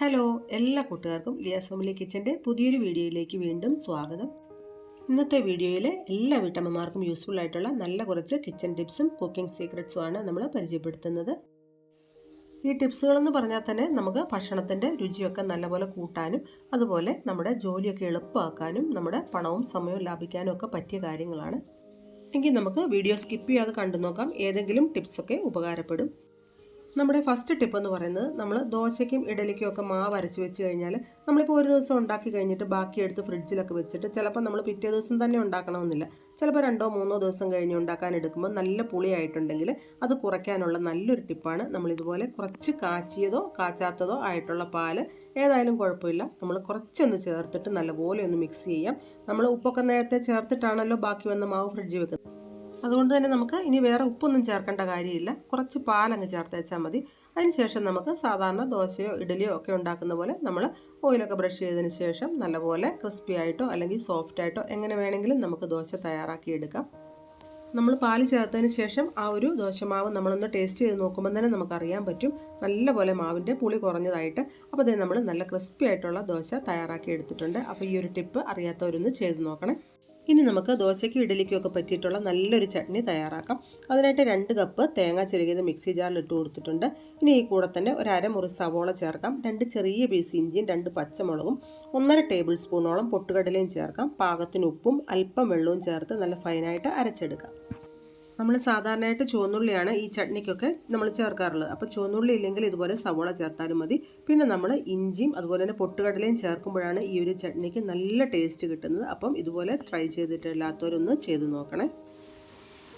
Hello എല്ലാ കൂട്ടുകാർക്കും Liyas family കിച്ചന്റെ പുതിയൊരു വീഡിയോയിലേക്ക് വീണ്ടും സ്വാഗതം. ഇന്നത്തെ വീഡിയോയിൽ എല്ലാ വീട്ടമ്മമാർക്കും യൂസ്ഫുൾ ആയിട്ടുള്ള നല്ല കുറച്ച് കിച്ചൺ ടിപ്സും കുക്കിംഗ് സീക്രട്സും ആണ് നമ്മൾ പരിചയപ്പെടുത്തുന്നത്. ഈ ടിപ്സുകളെന്ന് പറഞ്ഞാൽ തന്നെ നമുക്ക് ഭക്ഷണത്തിന്റെ രുചിയൊക്കെ നല്ലപോലെ കൂട്ടാനും അതുപോലെ നമ്മുടെ ജോലിയൊക്കെ എളുപ്പമാക്കാനും നമ്മുടെ പണവും സമയവും ലാഭിക്കാനും ഒക്കെ പറ്റിയ കാര്യങ്ങളാണ്. എങ്കിൽ നമുക്ക് വീഡിയോ സ്കിപ്പ് ചെയ്യാതെ കണ്ടു നോക്കാം ഏതെങ്കിലും ടിപ്സൊക്കെ ഉപകാരപ്പെടും. നമ്മുടെ ഫസ്റ്റ് ടിപ്പ് എന്ന് പറയുന്നത് നമ്മൾ ദോശയ്ക്കും ഇഡലിക്കും ഒക്കെ മാവ് അരച്ച് വെച്ച് കഴിഞ്ഞാൽ നമ്മളിപ്പോൾ ഒരു ദിവസം ഉണ്ടാക്കി കഴിഞ്ഞിട്ട് ബാക്കി എടുത്ത് ഫ്രിഡ്ജിലൊക്കെ വെച്ചിട്ട് ചിലപ്പോൾ നമ്മൾ പിറ്റേ ദിവസം തന്നെ ഉണ്ടാക്കണമെന്നില്ല. ചിലപ്പോൾ രണ്ടോ മൂന്നോ ദിവസം കഴിഞ്ഞ് ഉണ്ടാക്കാൻ എടുക്കുമ്പോൾ നല്ല പുളിയായിട്ടുണ്ടെങ്കിൽ അത് കുറയ്ക്കാനുള്ള നല്ലൊരു ടിപ്പാണ് നമ്മളിതുപോലെ കുറച്ച് കാച്ചിയതോ കാച്ചാത്തതോ ആയിട്ടുള്ള പാൽ ഏതായാലും കുഴപ്പമില്ല. നമ്മൾ കുറച്ചൊന്ന് ചേർത്തിട്ട് നല്ലപോലെ ഒന്ന് മിക്സ് ചെയ്യാം. നമ്മൾ ഉപ്പൊക്കെ നേരത്തെ ചേർത്തിട്ടാണല്ലോ ബാക്കി വന്ന മാവ് ഫ്രിഡ്ജിൽ വെക്കുന്നത്. അതുകൊണ്ട് തന്നെ നമുക്ക് ഇനി വേറെ ഉപ്പൊന്നും ചേർക്കേണ്ട കാര്യമില്ല. കുറച്ച് പാലങ്ങ് ചേർത്ത് വെച്ചാൽ മതി. അതിനുശേഷം നമുക്ക് സാധാരണ ദോശയോ ഇഡലിയോ ഒക്കെ ഉണ്ടാക്കുന്ന പോലെ നമ്മൾ ഓയിലൊക്കെ ബ്രഷ് ചെയ്തതിന് ശേഷം നല്ലപോലെ ക്രിസ്പി ആയിട്ടോ അല്ലെങ്കിൽ സോഫ്റ്റ് ആയിട്ടോ എങ്ങനെ വേണമെങ്കിലും നമുക്ക് ദോശ തയ്യാറാക്കി എടുക്കാം. നമ്മൾ പാൽ ചേർത്തതിന് ശേഷം ആ ഒരു ദോശമാവ് നമ്മളൊന്ന് ടേസ്റ്റ് ചെയ്ത് നോക്കുമ്പോൾ തന്നെ നമുക്കറിയാൻ പറ്റും. നല്ലപോലെ മാവിന്റെ പുളി കുറഞ്ഞതായിട്ട്. അപ്പോൾ അതേ നമ്മൾ നല്ല ക്രിസ്പി ആയിട്ടുള്ള ദോശ തയ്യാറാക്കി എടുത്തിട്ടുണ്ട്. അപ്പോൾ ഈ ഒരു ടിപ്പ് അറിയാത്തവരൊന്ന് ചെയ്ത് നോക്കണേ. ഇനി നമുക്ക് ദോശയ്ക്കും ഇഡലിക്കും ഒക്കെ പറ്റിയിട്ടുള്ള നല്ലൊരു ചട്നി തയ്യാറാക്കാം. അതിനായിട്ട് രണ്ട് കപ്പ് തേങ്ങ ചിരകിയത് മിക്സി ജാറിൽ ഇട്ട് കൊടുത്തിട്ടുണ്ട്. ഇനി ഈ കൂടെ തന്നെ ഒരു അരമുറി സവോള ചേർക്കാം. രണ്ട് ചെറിയ പീസ് ഇഞ്ചിയും രണ്ട് പച്ചമുളകും ഒന്നര ടേബിൾ സ്പൂണോളം പൊട്ടുകടലയും ചേർക്കാം. പാകത്തിന് ഉപ്പും അല്പം വെള്ളവും ചേർത്ത് നല്ല ഫൈനായിട്ട് അരച്ചെടുക്കാം. നമ്മൾ സാധാരണയായിട്ട് ചുവന്നുള്ളിയാണ് ഈ ചട്നിക്കൊക്കെ നമ്മൾ ചേർക്കാറുള്ളത്. അപ്പോൾ ചുവന്നുള്ളി ഇല്ലെങ്കിൽ ഇതുപോലെ സവോള ചേർത്താലും മതി. പിന്നെ നമ്മൾ ഇഞ്ചിയും അതുപോലെ തന്നെ പൊട്ടുകടലയും ചേർക്കുമ്പോഴാണ് ഈ ഒരു ചട്നിക്ക് നല്ല ടേസ്റ്റ് കിട്ടുന്നത്. അപ്പം ഇതുപോലെ ട്രൈ ചെയ്തിട്ടില്ലാത്തവരൊന്ന് ചെയ്ത് നോക്കണേ.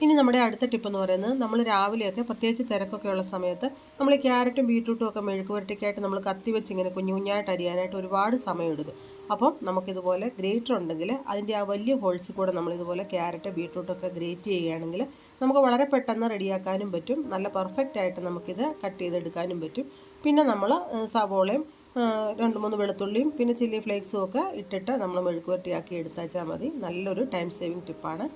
ഇനി നമ്മുടെ അടുത്ത ടിപ്പ് എന്ന് പറയുന്നത് നമ്മൾ രാവിലെയൊക്കെ പ്രത്യേകിച്ച് തിരക്കൊക്കെ ഉള്ള സമയത്ത് നമ്മൾ ക്യാരറ്റും ബീട്രൂട്ടും ഒക്കെ മെഴുക്ക് വരട്ടിക്കായിട്ട് നമ്മൾ കത്തി വെച്ച് ഇങ്ങനെ കുഞ്ഞു കുഞ്ഞായിട്ട് അരിയാനായിട്ട് ഒരുപാട് സമയം എടുക്കും. അപ്പം നമുക്കിതുപോലെ ഗ്രേറ്റർ ഉണ്ടെങ്കിൽ അതിന്റെ ആ വലിയ ഹോൾസിൽ കൂടെ നമ്മളിതുപോലെ ക്യാരറ്റ് ബീട്രൂട്ടൊക്കെ ഗ്രേറ്റ് ചെയ്യുകയാണെങ്കിൽ നമുക്ക് വളരെ പെട്ടെന്ന് റെഡിയാക്കാനും പറ്റും. നല്ല പെർഫെക്റ്റ് ആയിട്ട് നമുക്കിത് കട്ട് ചെയ്തെടുക്കാനും പറ്റും. പിന്നെ നമ്മൾ സവോളയും രണ്ട് മൂന്ന് വെളുത്തുള്ളിയും പിന്നെ ചില്ലി ഫ്ലേക്സും ഒക്കെ ഇട്ടിട്ട് നമ്മൾ മെഴുക്കുവരട്ടിയാക്കി എടുത്താച്ചാൽ മതി. നല്ലൊരു ടൈം സേവിങ് ടിപ്പാണ്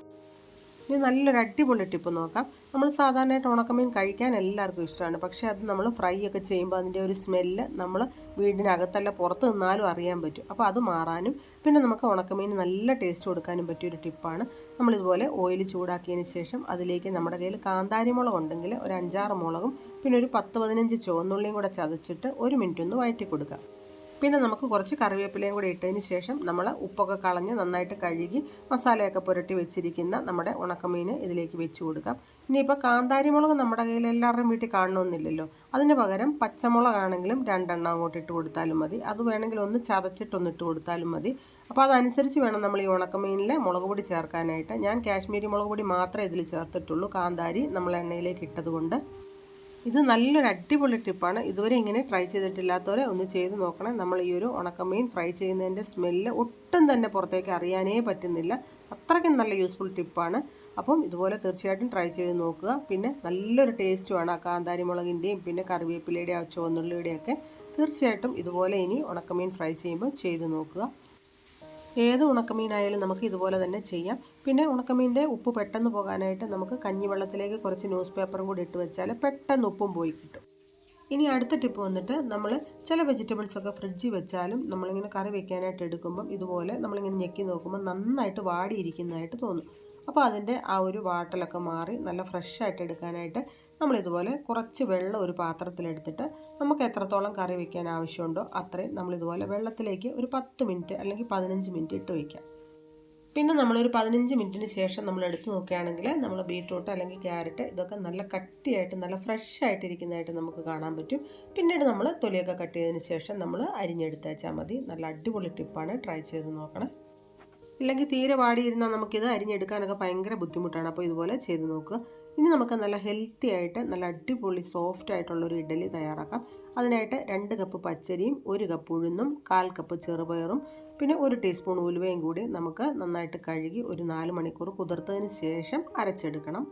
ഇനി നല്ലൊരു അടിപൊളി ടിപ്പ് നോക്കാം. നമ്മൾ സാധാരണയായിട്ട് ഉണക്കമീൻ കഴിക്കാൻ എല്ലാവർക്കും ഇഷ്ടമാണ്. പക്ഷേ അത് നമ്മൾ ഫ്രൈ ഒക്കെ ചെയ്യുമ്പോൾ അതിന്റെ ഒരു സ്മെല്ല് നമ്മൾ വീടിനകത്തല്ല പുറത്ത് നിന്നാലും അറിയാൻ പറ്റും. അപ്പോൾ അത് മാറാനും പിന്നെ നമുക്ക് ഉണക്കമീൻ നല്ല ടേസ്റ്റ് കൊടുക്കാനും പറ്റിയൊരു ടിപ്പാണ്. നമ്മളിതുപോലെ ഓയിൽ ചൂടാക്കിയതിന് ശേഷം അതിലേക്ക് നമ്മുടെ കയ്യിൽ കാന്താരി മുളക് ഉണ്ടെങ്കിൽ ഒരു അഞ്ചാറ് മുളകും പിന്നെ ഒരു പത്ത് പതിനഞ്ച് ചുവന്നുള്ളിയും കൂടെ ചതച്ചിട്ട് ഒരു മിനിറ്റ് ഒന്ന് വഴറ്റി കൊടുക്കാം പിന്നെ നമുക്ക് കുറച്ച് കറിവേപ്പിലയും കൂടി ഇട്ടതിന് ശേഷം നമ്മൾ ഉപ്പൊക്കെ കളഞ്ഞ് നന്നായിട്ട് കഴുകി മസാലയൊക്കെ പുരട്ടി വെച്ചിരിക്കുന്ന നമ്മുടെ ഉണക്കമീൻ ഇതിലേക്ക് വെച്ച് കൊടുക്കാം. ഇനിയിപ്പോൾ കാന്താരി മുളക് നമ്മുടെ കയ്യിൽ എല്ലാവരുടെയും വീട്ടിൽ കാണണമെന്നില്ലല്ലോ. അതിന് പകരം പച്ചമുളകാണെങ്കിലും രണ്ടെണ്ണം അങ്ങോട്ട് ഇട്ട് കൊടുത്താലും മതി. അത് വേണമെങ്കിൽ ഒന്ന് ചതച്ചിട്ടൊന്ന് ഇട്ട് കൊടുത്താലും മതി. അപ്പോൾ അതനുസരിച്ച് വേണം നമ്മൾ ഈ ഉണക്കമീനിലെ മുളക് പൊടി ചേർക്കാനായിട്ട്. ഞാൻ കാശ്മീരി മുളക് പൊടി മാത്രമേ ഇതിൽ ചേർത്തിട്ടുള്ളൂ. കാന്താരി നമ്മൾ എണ്ണയിലേക്ക് ഇട്ടതുകൊണ്ട്. ഇത് നല്ലൊരു അടിപൊളി ടിപ്പാണ്. ഇതുവരെ ഇങ്ങനെ ട്രൈ ചെയ്തിട്ടില്ലാത്തവരെ ഒന്ന് ചെയ്ത് നോക്കണം. നമ്മൾ ഈ ഒരു ഉണക്കമീൻ ഫ്രൈ ചെയ്യുന്നതിന്റെ സ്മെല്ല് ഒട്ടും തന്നെ പുറത്തേക്ക് അറിയാനേ പറ്റുന്നില്ല. അത്രയ്ക്കും നല്ല യൂസ്ഫുൾ ടിപ്പാണ്. അപ്പം ഇതുപോലെ തീർച്ചയായിട്ടും ട്രൈ ചെയ്ത് നോക്കുക. പിന്നെ നല്ലൊരു ടേസ്റ്റുമാണ് ആ കാന്താരി മുളകിന്റെയും പിന്നെ കറിവേപ്പിലയുടെയും ആ ചുവന്നുള്ളിയുടെയൊക്കെ തീർച്ചയായിട്ടും ഇതുപോലെ ഇനി ഉണക്കമീൻ ഫ്രൈ ചെയ്യുമ്പോൾ ചെയ്ത് നോക്കുക. ഏത് ഉണക്കമീനായാലും നമുക്ക് ഇതുപോലെ തന്നെ ചെയ്യാം. പിന്നെ ഉണക്കമീന്റെ ഉപ്പ് പെട്ടെന്ന് പോകാനായിട്ട് നമുക്ക് കഞ്ഞിവെള്ളത്തിലേക്ക് കുറച്ച് ന്യൂസ് പേപ്പറും കൂടി ഇട്ട് വെച്ചാൽ പെട്ടെന്ന് ഉപ്പും പോയി കിട്ടും. ഇനി അടുത്ത ടിപ്പ് വന്നിട്ട് നമ്മൾ ചില വെജിറ്റബിൾസ് ഒക്കെ ഫ്രിഡ്ജിൽ വെച്ചാലും നമ്മളിങ്ങനെ കറി വെക്കാനായിട്ട് എടുക്കുമ്പം ഇതുപോലെ നമ്മളിങ്ങനെ ഞെക്കി നോക്കുമ്പോൾ നന്നായിട്ട് വാടിയിരിക്കുന്നതായിട്ട് തോന്നും. അപ്പോൾ അതിന്റെ ആ ഒരു വാട്ടലൊക്കെ മാറി നല്ല ഫ്രഷ് ആയിട്ട് എടുക്കാനായിട്ട് നമ്മളിതുപോലെ കുറച്ച് വെള്ളം ഒരു പാത്രത്തിലെടുത്തിട്ട് നമുക്ക് എത്രത്തോളം കറി വയ്ക്കാൻ ആവശ്യമുണ്ടോ അത്രയും നമ്മളിതുപോലെ വെള്ളത്തിലേക്ക് ഒരു പത്ത് മിനിറ്റ് അല്ലെങ്കിൽ പതിനഞ്ച് മിനിറ്റ് ഇട്ട് വയ്ക്കാം. പിന്നെ നമ്മളൊരു പതിനഞ്ച് മിനിറ്റിന് ശേഷം നമ്മൾ എടുത്ത് നോക്കുകയാണെങ്കിൽ നമ്മൾ ബീട്രൂട്ട് അല്ലെങ്കിൽ ക്യാരറ്റ് ഇതൊക്കെ നല്ല കട്ടിയായിട്ട് നല്ല ഫ്രഷ് ആയിട്ടിരിക്കുന്നതായിട്ട് നമുക്ക് കാണാൻ പറ്റും. പിന്നീട് നമ്മൾ തൊലിയൊക്കെ കട്ട് ചെയ്തതിന് ശേഷം നമ്മൾ അരിഞ്ഞെടുത്തേച്ചാൽ മതി. നല്ല അടിപൊളി ടിപ്പാണ്. ട്രൈ ചെയ്ത് നോക്കണം. ഇല്ലെങ്കിൽ തീരെ വാടിയിരുന്നാൽ നമുക്കിത് അരിഞ്ഞെടുക്കാനൊക്കെ ഭയങ്കര ബുദ്ധിമുട്ടാണ്. അപ്പോൾ ഇതുപോലെ ചെയ്ത് നോക്കുക ഇനി നമുക്ക് നല്ല ഹെൽത്തി ആയിട്ട് നല്ല അടിപൊളി സോഫ്റ്റ് ആയിട്ടുള്ളൊരു ഇഡലി തയ്യാറാക്കാം. അതിനായിട്ട് രണ്ട് കപ്പ് പച്ചരിയും ഒരു കപ്പ് ഉഴുന്നും കാൽ കപ്പ് ചെറുപയറും പിന്നെ ഒരു ടീസ്പൂൺ ഉലുവയും കൂടി നമുക്ക് നന്നായിട്ട് കഴുകി ഒരു നാല് മണിക്കൂർ കുതിർത്തതിന് ശേഷം അരച്ചെടുക്കണം.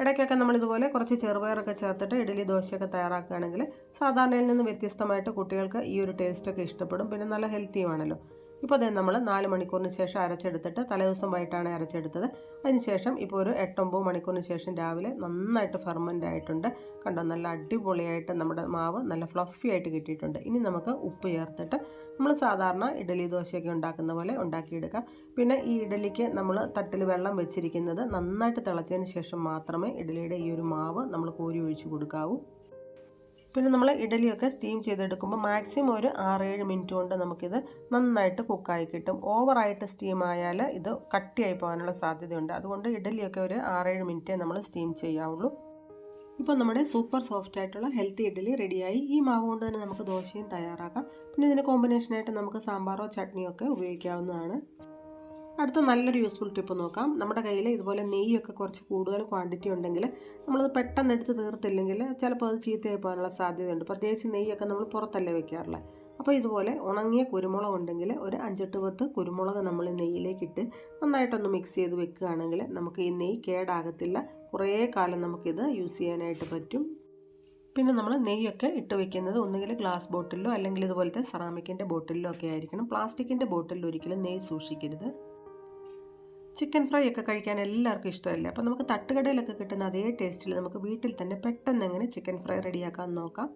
ഇടയ്ക്കൊക്കെ നമ്മളിതുപോലെ കുറച്ച് ചെറുപയറൊക്കെ ചേർത്തിട്ട് ഇഡലി ദോശയൊക്കെ തയ്യാറാക്കുകയാണെങ്കിൽ സാധാരണയിൽ നിന്ന് വ്യത്യസ്തമായിട്ട് കുട്ടികൾക്ക് ഈ ഒരു ടേസ്റ്റൊക്കെ ഇഷ്ടപ്പെടും. പിന്നെ നല്ല ഹെൽത്തിയുമാണല്ലോ ഇപ്പോൾ അതേ നമ്മൾ നാല് മണിക്കൂറിന് ശേഷം അരച്ചെടുത്തിട്ട് തലേദിവസം വൈകിട്ടാണ് അരച്ചെടുത്തത്. അതിനുശേഷം ഇപ്പോൾ ഒരു എട്ടൊമ്പത് മണിക്കൂറിന് ശേഷം രാവിലെ നന്നായിട്ട് ഫെർമെന്റ് ആയിട്ടുണ്ട്. കണ്ടോ നല്ല അടിപൊളിയായിട്ട് നമ്മുടെ മാവ് നല്ല ഫ്ലഫി ആയിട്ട് കിട്ടിയിട്ടുണ്ട്. ഇനി നമുക്ക് ഉപ്പ് ചേർത്തിട്ട് നമ്മൾ സാധാരണ ഇഡലി ദോശയൊക്കെ ഉണ്ടാക്കുന്ന പോലെ ഉണ്ടാക്കിയെടുക്കാം. പിന്നെ ഈ ഇഡലിക്ക് നമ്മൾ തട്ടിൽ വെള്ളം വെച്ചിരിക്കുന്നത് നന്നായിട്ട് തിളച്ചതിന് ശേഷം മാത്രമേ ഇഡലിയുടെ ഈ ഒരു മാവ് നമ്മൾ കോരി ഒഴിച്ച് കൊടുക്കാവൂ. പിന്നെ നമ്മൾ ഇഡലിയൊക്കെ സ്റ്റീം ചെയ്തെടുക്കുമ്പോൾ മാക്സിമം ഒരു ആറേഴ് മിനിറ്റ് കൊണ്ട് നമുക്കിത് നന്നായിട്ട് കുക്കായി കിട്ടും. ഓവറായിട്ട് സ്റ്റീം ആയാൽ ഇത് കട്ടിയായി പോകാനുള്ള സാധ്യതയുണ്ട്. അതുകൊണ്ട് ഇഡലിയൊക്കെ ഒരു ആറേഴ് മിനിറ്റേ നമ്മൾ സ്റ്റീം ചെയ്യാവുള്ളൂ. ഇപ്പോൾ നമ്മുടെ സൂപ്പർ സോഫ്റ്റ് ആയിട്ടുള്ള ഹെൽത്തി ഇഡലി റെഡിയായി ഈ മാവ് കൊണ്ട് തന്നെ നമുക്ക് ദോശയും തയ്യാറാക്കാം. പിന്നെ ഇതിന് കോമ്പിനേഷനായിട്ട് നമുക്ക് സാമ്പാറോ ചട്നിയോ ഒക്കെ ഉപയോഗിക്കാവുന്നതാണ്. അടുത്ത നല്ലൊരു യൂസ്ഫുൾ ടിപ്പ് നോക്കാം. നമ്മുടെ കയ്യിൽ ഇതുപോലെ നെയ്യൊക്കെ കുറച്ച് കൂടുതൽ ക്വാണ്ടിറ്റി ഉണ്ടെങ്കിൽ നമ്മളത് പെട്ടെന്ന് എടുത്ത് തീർത്തില്ലെങ്കിൽ ചിലപ്പോൾ അത് ചീത്തയായി പോകാനുള്ള സാധ്യതയുണ്ട്. പ്രത്യേകിച്ച് നെയ്യൊക്കെ നമ്മൾ പുറത്തല്ലേ വെക്കാറുള്ളത് അപ്പോൾ ഇതുപോലെ ഉണങ്ങിയ കുരുമുളക് ഉണ്ടെങ്കിൽ ഒരു അഞ്ചെട്ട് പത്ത് കുരുമുളക് നമ്മൾ നെയ്യിലേക്കിട്ട് നന്നായിട്ടൊന്ന് മിക്സ് ചെയ്ത് വെക്കുകയാണെങ്കിൽ നമുക്ക് ഈ നെയ്യ് കേടാകത്തില്ല. കുറേ കാലം നമുക്കിത് യൂസ് ചെയ്യാനായിട്ട് പറ്റും. പിന്നെ നമ്മൾ നെയ്യൊക്കെ ഇട്ട് വെക്കുന്നത് ഒന്നുകിൽ ഗ്ലാസ് ബോട്ടിലോ അല്ലെങ്കിൽ ഇതുപോലത്തെ സെറാമിക്കിന്റെ ബോട്ടിലോ ഒക്കെ ആയിരിക്കണം. പ്ലാസ്റ്റിക്കിന്റെ ബോട്ടിലിൽ ഒരിക്കലും നെയ്യ് സൂക്ഷിക്കരുത്. ചിക്കൻ ഫ്രൈ ഒക്കെ കഴിക്കാൻ എല്ലാവർക്കും ഇഷ്ടമല്ലേ? അപ്പോൾ നമുക്ക് തട്ടുകടയിലൊക്കെ കിട്ടുന്ന അതേ ടേസ്റ്റിൽ നമുക്ക് വീട്ടിൽ തന്നെ പെട്ടെന്ന് എങ്ങനെ ചിക്കൻ ഫ്രൈ റെഡിയാക്കാൻ നോക്കാം.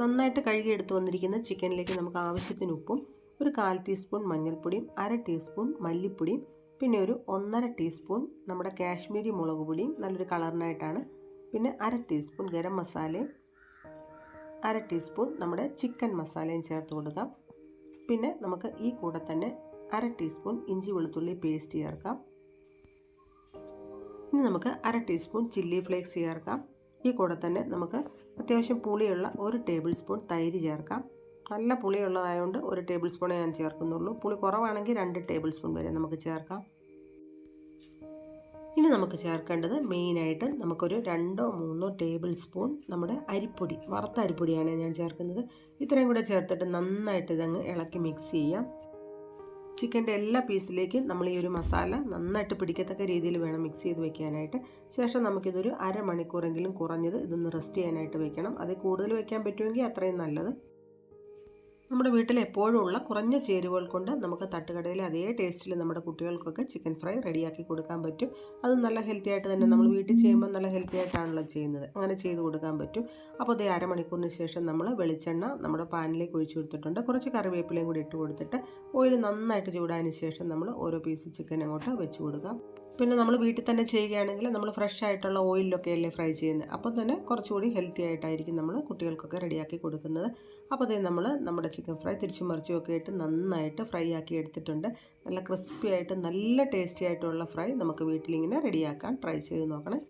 നന്നായിട്ട് കഴുകി എടുത്തു വന്നിരിക്കുന്ന ചിക്കനിലേക്ക് നമുക്ക് ആവശ്യത്തിന് ഉപ്പും ഒരു കാൽ ടീസ്പൂൺ മഞ്ഞൾപ്പൊടിയും അര ടീസ്പൂൺ മല്ലിപ്പൊടിയും പിന്നെ ഒരു ഒന്നര ടീസ്പൂൺ നമ്മുടെ കാശ്മീരി മുളക് പൊടിയും നല്ലൊരു കളറിനായിട്ടാണ്. പിന്നെ അര ടീസ്പൂൺ ഗരം മസാലയും അര ടീസ്പൂൺ നമ്മുടെ ചിക്കൻ മസാലയും ചേർത്ത് കൊടുക്കാം. പിന്നെ നമുക്ക് ഈ കൂടെ തന്നെ അര ടീസ്പൂൺ ഇഞ്ചി വെളുത്തുള്ളി പേസ്റ്റ് ചേർക്കാം. ഇനി നമുക്ക് അര ടീസ്പൂൺ ചില്ലി ഫ്ലേക്സ് ചേർക്കാം. ഈ കൂടെ തന്നെ നമുക്ക് അത്യാവശ്യം പുളിയുള്ള ഒരു ടേബിൾ സ്പൂൺ തൈര് ചേർക്കാം. നല്ല പുളിയുള്ളതായതുകൊണ്ട് ഒരു ടേബിൾ സ്പൂണേ ഞാൻ ചേർക്കുന്നുള്ളൂ. പുളി കുറവാണെങ്കിൽ രണ്ട് ടേബിൾ സ്പൂൺ വരെ നമുക്ക് ചേർക്കാം. ഇനി നമുക്ക് ചേർക്കേണ്ടത് മെയിനായിട്ട് നമുക്കൊരു രണ്ടോ മൂന്നോ ടേബിൾ സ്പൂൺ നമ്മുടെ അരിപ്പൊടി വറുത്ത അരിപ്പൊടിയാണ് ഞാൻ ചേർക്കുന്നത്. ഇത്രയും കൂടെ ചേർത്തിട്ട് നന്നായിട്ട് ഇതങ്ങ് ഇളക്കി മിക്സ് ചെയ്യാം. ചിക്കന്റെ എല്ലാ പീസിലേക്കും നമ്മൾ ഈ ഒരു മസാല നന്നായിട്ട് പിടിക്കത്തക്ക രീതിയിൽ വേണം മിക്സ് ചെയ്ത് വെക്കാനായിട്ട്. ശേഷം നമുക്കിതൊരു അരമണിക്കൂറെങ്കിലും കുറഞ്ഞത് ഇതൊന്ന് റെസ്റ്റ് ചെയ്യാനായിട്ട് വെക്കണം. അത് കൂടുതൽ വെക്കാൻ പറ്റുമെങ്കിൽ അത്രയും നല്ലത്. നമ്മുടെ വീട്ടിൽ എപ്പോഴും ഉള്ള കുറഞ്ഞ ചേരുവകൾ കൊണ്ട് നമുക്ക് തട്ടുകടയിലെ അതേ ടേസ്റ്റിൽ നമ്മുടെ കുട്ടികൾക്കൊക്കെ ചിക്കൻ ഫ്രൈ റെഡിയാക്കി കൊടുക്കാൻ പറ്റും. അത് നല്ല ഹെൽത്തി ആയിട്ട് തന്നെ നമ്മൾ വീട്ടിൽ ചെയ്യുമ്പോൾ നല്ല ഹെൽത്തി ആയിട്ടാണല്ലോ ചെയ്യുന്നത്. അങ്ങനെ ചെയ്ത് കൊടുക്കാൻ പറ്റും. അപ്പോൾ അതേ അരമണിക്കൂറിന് ശേഷം നമ്മൾ വെളിച്ചെണ്ണ നമ്മുടെ പാനിലേക്ക് ഒഴിച്ചു കൊടുത്തിട്ടുണ്ട്. കുറച്ച് കറിവേപ്പിലയും കൂടി ഇട്ട് കൊടുത്തിട്ട് ഓയിൽ നന്നായിട്ട് ചൂടായതിന് ശേഷം നമ്മൾ ഓരോ പീസ് ചിക്കൻ അങ്ങോട്ട് വെച്ച് കൊടുക്കാം. പിന്നെ നമ്മൾ വീട്ടിൽ തന്നെ ചെയ്യുകയാണെങ്കിൽ നമ്മൾ ഫ്രഷ് ആയിട്ടുള്ള ഓയിലൊക്കെ അല്ലേ ഫ്രൈ ചെയ്യുന്നത്? അപ്പം തന്നെ കുറച്ചുകൂടി ഹെൽത്തി ആയിട്ടായിരിക്കും നമ്മൾ കുട്ടികൾക്കൊക്കെ റെഡിയാക്കി കൊടുക്കുന്നത്. അപ്പോൾ അതേ നമ്മൾ നമ്മുടെ ചിക്കൻ ഫ്രൈ തിരിച്ചും മറിച്ചും ഒക്കെ ഇട്ട് നന്നായിട്ട് ഫ്രൈ ആക്കി എടുത്തിട്ടുണ്ട്. നല്ല ക്രിസ്പി ആയിട്ട് നല്ല ടേസ്റ്റി ആയിട്ടുള്ള ഫ്രൈ നമുക്ക് വീട്ടിലിങ്ങനെ റെഡിയാക്കാൻ ട്രൈ ചെയ്ത് നോക്കണേ.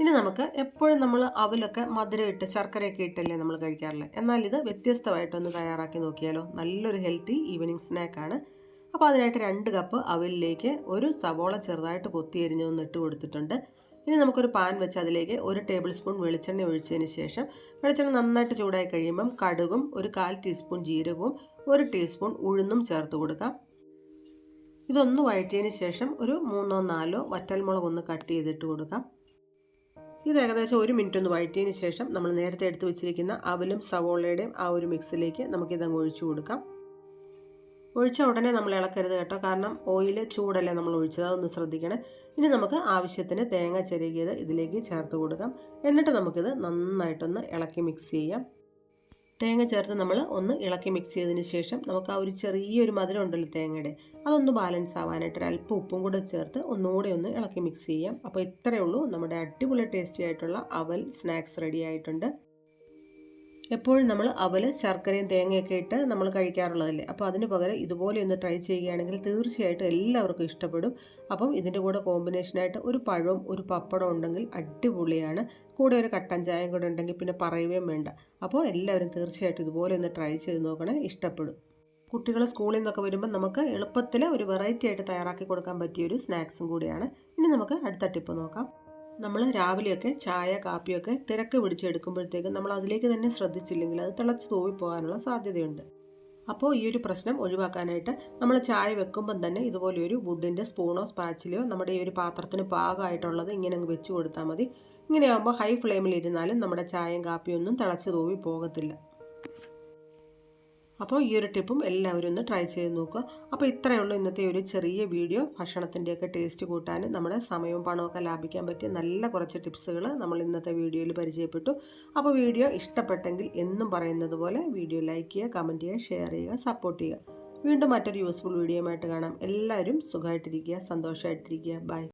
ഇനി നമുക്ക് എപ്പോഴും നമ്മൾ അവലൊക്കെ മധുരം ഇട്ട് ശർക്കരയൊക്കെ ഇട്ടല്ലേ നമ്മൾ കഴിക്കാറില്ല എന്നാൽ ഇത് വ്യത്യസ്തമായിട്ടൊന്ന് തയ്യാറാക്കി നോക്കിയാലോ? നല്ലൊരു ഹെൽത്തി ഈവനിങ് സ്നാക്കാണ് അപ്പോൾ അതിനായിട്ട് രണ്ട് കപ്പ് അവലിലേക്ക് ഒരു സവോള ചെറുതായിട്ട് കൊത്തി എരിഞ്ഞൊന്ന് ഇട്ട് കൊടുത്തിട്ടുണ്ട്. ഇനി നമുക്കൊരു പാൻ വെച്ച് അതിലേക്ക് ഒരു ടേബിൾ സ്പൂൺ വെളിച്ചെണ്ണ ഒഴിച്ചതിന് ശേഷം വെളിച്ചെണ്ണ നന്നായിട്ട് ചൂടായി കഴിയുമ്പം കടുകും ഒരു കാൽ ടീസ്പൂൺ ജീരകവും ഒരു ടീസ്പൂൺ ഉഴുന്നും ചേർത്ത് കൊടുക്കാം. ഇതൊന്ന് വഴറ്റിയതിന് ശേഷം ഒരു മൂന്നോ നാലോ വറ്റൽമുളക് ഒന്ന് കട്ട് ചെയ്തിട്ട് കൊടുക്കാം. ഇത് ഏകദേശം ഒരു മിനിറ്റ് ഒന്ന് വഴറ്റിയതിന് ശേഷം നമ്മൾ നേരത്തെ എടുത്തു വെച്ചിരിക്കുന്ന അവലും സവോളയുടെയും ആ ഒരു മിക്സിലേക്ക് നമുക്കിതങ്ങ് ഒഴിച്ചു കൊടുക്കാം. ഒഴിച്ച ഉടനെ നമ്മൾ ഇളക്കരുത് കേട്ടോ. കാരണം ഓയിൽ ചൂടല്ലേ നമ്മൾ ഒഴിച്ചത്? അതൊന്ന് ശ്രദ്ധിക്കണം. ഇനി നമുക്ക് ആവശ്യത്തിന് തേങ്ങ ചെരുകിയത് ഇതിലേക്ക് ചേർത്ത് കൊടുക്കാം. എന്നിട്ട് നമുക്കിത് നന്നായിട്ടൊന്ന് ഇളക്കി മിക്സ് ചെയ്യാം. തേങ്ങ ചേർത്ത് നമ്മൾ ഒന്ന് ഇളക്കി മിക്സ് ചെയ്തതിന് ശേഷം നമുക്ക് ആ ഒരു ചെറിയൊരു മധുരം ഉണ്ടല്ലോ തേങ്ങയുടെ. അതൊന്ന് ബാലൻസ് ആവാനായിട്ട് ഒരു അല്പം ഉപ്പും കൂടെ ചേർത്ത് ഒന്നുകൂടെ ഒന്ന് ഇളക്കി മിക്സ് ചെയ്യാം. അപ്പോൾ ഇത്രയേ ഉള്ളൂ. നമ്മുടെ അടിപൊളി ടേസ്റ്റി ആയിട്ടുള്ള അവൽ സ്നാക്സ് റെഡി ആയിട്ടുണ്ട്. എപ്പോഴും നമ്മൾ അവൽ ശർക്കരയും തേങ്ങയൊക്കെ ഇട്ട് നമ്മൾ കഴിക്കാറുള്ളതല്ലേ? അപ്പോൾ അതിന് പകരം ഇതുപോലെ ഒന്ന് ട്രൈ ചെയ്യുകയാണെങ്കിൽ തീർച്ചയായിട്ടും എല്ലാവർക്കും ഇഷ്ടപ്പെടും. അപ്പം ഇതിന്റെ കൂടെ കോമ്പിനേഷനായിട്ട് ഒരു പഴവും ഒരു പപ്പടവും ഉണ്ടെങ്കിൽ അടിപൊളിയാണ്. കൂടെ ഒരു കട്ടൻ ചായയും കൂടെ ഉണ്ടെങ്കിൽ പിന്നെ പറയുകയും വേണ്ട. അപ്പോൾ എല്ലാവരും തീർച്ചയായിട്ടും ഇതുപോലെ ഒന്ന് ട്രൈ ചെയ്ത് നോക്കണേ ഇഷ്ടപ്പെടും. കുട്ടികൾ സ്കൂളിൽ നിന്നൊക്കെ വരുമ്പോൾ നമുക്ക് എളുപ്പത്തിൽ ഒരു വെറൈറ്റി ആയിട്ട് തയ്യാറാക്കി കൊടുക്കാൻ പറ്റിയ ഒരു സ്നാക്സും കൂടിയാണ്. ഇനി നമുക്ക് അടുത്ത ടിപ്പ് നോക്കാം. നമ്മൾ രാവിലെയൊക്കെ ചായ കാപ്പിയൊക്കെ തിരക്ക് പിടിച്ചെടുക്കുമ്പോഴത്തേക്കും നമ്മൾ അതിലേക്ക് തന്നെ ശ്രദ്ധിച്ചില്ലെങ്കിൽ അത് തിളച്ച് തൂവിപ്പോകാനുള്ള സാധ്യതയുണ്ട്. അപ്പോൾ ഈ ഒരു പ്രശ്നം ഒഴിവാക്കാനായിട്ട് നമ്മൾ ചായ വെക്കുമ്പം തന്നെ ഇതുപോലെ ഒരു വുഡിന്റെ സ്പൂണോ സ്പാച്ചിലോ നമ്മുടെ ഈ ഒരു പാത്രത്തിന് പാകമായിട്ടുള്ളത് ഇങ്ങനെ അങ്ങ് വെച്ച് കൊടുത്താൽ മതി. ഇങ്ങനെയാകുമ്പോൾ ഹൈ ഫ്ലെയിമിൽ ഇരുന്നാലും നമ്മുടെ ചായയും കാപ്പിയൊന്നും തിളച്ച് തൂവി പോകത്തില്ല. അപ്പോൾ ഈ ഒരു ടിപ്പും എല്ലാവരും ഒന്ന് ട്രൈ ചെയ്ത് നോക്കുക. അപ്പോൾ ഇത്രയേ ഉള്ളൂ ഇന്നത്തെ ഒരു ചെറിയ വീഡിയോ ഭക്ഷണത്തിന്റെയൊക്കെ ടേസ്റ്റ് കൂട്ടാൻ നമ്മുടെ സമയവും പണമൊക്കെ ലാഭിക്കാൻ പറ്റിയ നല്ല കുറച്ച് ടിപ്സുകൾ നമ്മൾ ഇന്നത്തെ വീഡിയോയിൽ പരിചയപ്പെട്ടു. അപ്പോൾ വീഡിയോ ഇഷ്ടപ്പെട്ടെങ്കിൽ എന്നും പറയുന്നത് പോലെ വീഡിയോ ലൈക്ക് ചെയ്യുക കമന്റ് ചെയ്യുക ഷെയർ ചെയ്യുക സപ്പോർട്ട് ചെയ്യുക. വീണ്ടും മറ്റൊരു യൂസ്ഫുൾ വീഡിയോയുമായിട്ട് കാണാം. എല്ലാവരും സുഖമായിട്ടിരിക്കുക സന്തോഷമായിട്ടിരിക്കുക. ബൈ